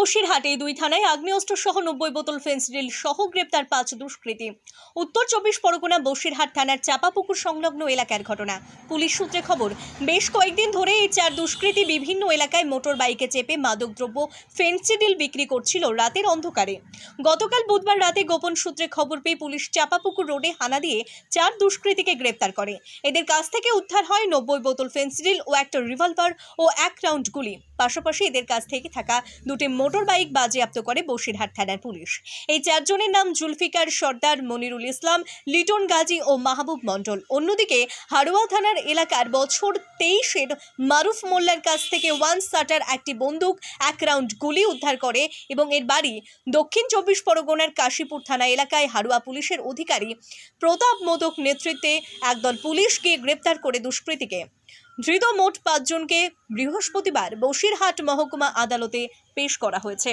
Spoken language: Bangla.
বসিরহাটে দুই থানায় আগ্নেয়াস্ত্র সহ নব্বই বোতল ফেন্সিডিল সহ গ্রেপ্তার পাঁচ দুষ্কৃতী। উত্তর চব্বিশ পরগনা বসিরহাট থানার চাপাপুকুর সংলগ্ন এলাকার ঘটনা। পুলিশ সূত্রে খবর, বেশ কয়েকদিন ধরে এই চার দুষ্কৃতী বিভিন্ন এলাকায় মোটর বাইকে চেপে মাদকদ্রব্য ফেন্সিডিল বিক্রি করছিল রাতের অন্ধকারে। গতকাল বুধবার রাতে গোপন সূত্রে খবর পেয়ে পুলিশ চাপাপুকুর রোডে হানা দিয়ে চার দুষ্কৃতীকে গ্রেপ্তার করে। এদের কাছ থেকে উদ্ধার হয় নব্বই বোতল ফেন্সিডিল ও একটা রিভলভার ও এক রাউন্ড গুলি। পাশাপাশি এদের কাছ থেকে থাকা দুটি মোটর বাইক বাজেয়াপ্ত করে বসিরহাট থানার পুলিশ। এই চারজনের নাম জুলফিকার সর্দার মনিরুল ইসলাম, লিটন গাজী ও মাহবুব মণ্ডল। অন্যদিকে হাড়োয়া থানার এলাকার বছর তেইশের মারুফ মোল্লার কাছ থেকে ওয়ান সাটার একটি বন্দুক, এক রাউন্ড গুলি উদ্ধার করে এবং এর বাড়ি দক্ষিণ চব্বিশ পরগনার কাশীপুর থানা এলাকায় হাড়োয়া পুলিশের অধিকারী প্রতাপ মোদক নেতৃত্বে একদল পুলিশ গিয়ে গ্রেপ্তার করে দুষ্কৃতীকে। ধৃত মোট পাঁচজনকে বৃহস্পতিবার বসিরহাট মহকুমা আদালতে পেশ করা হয়েছে।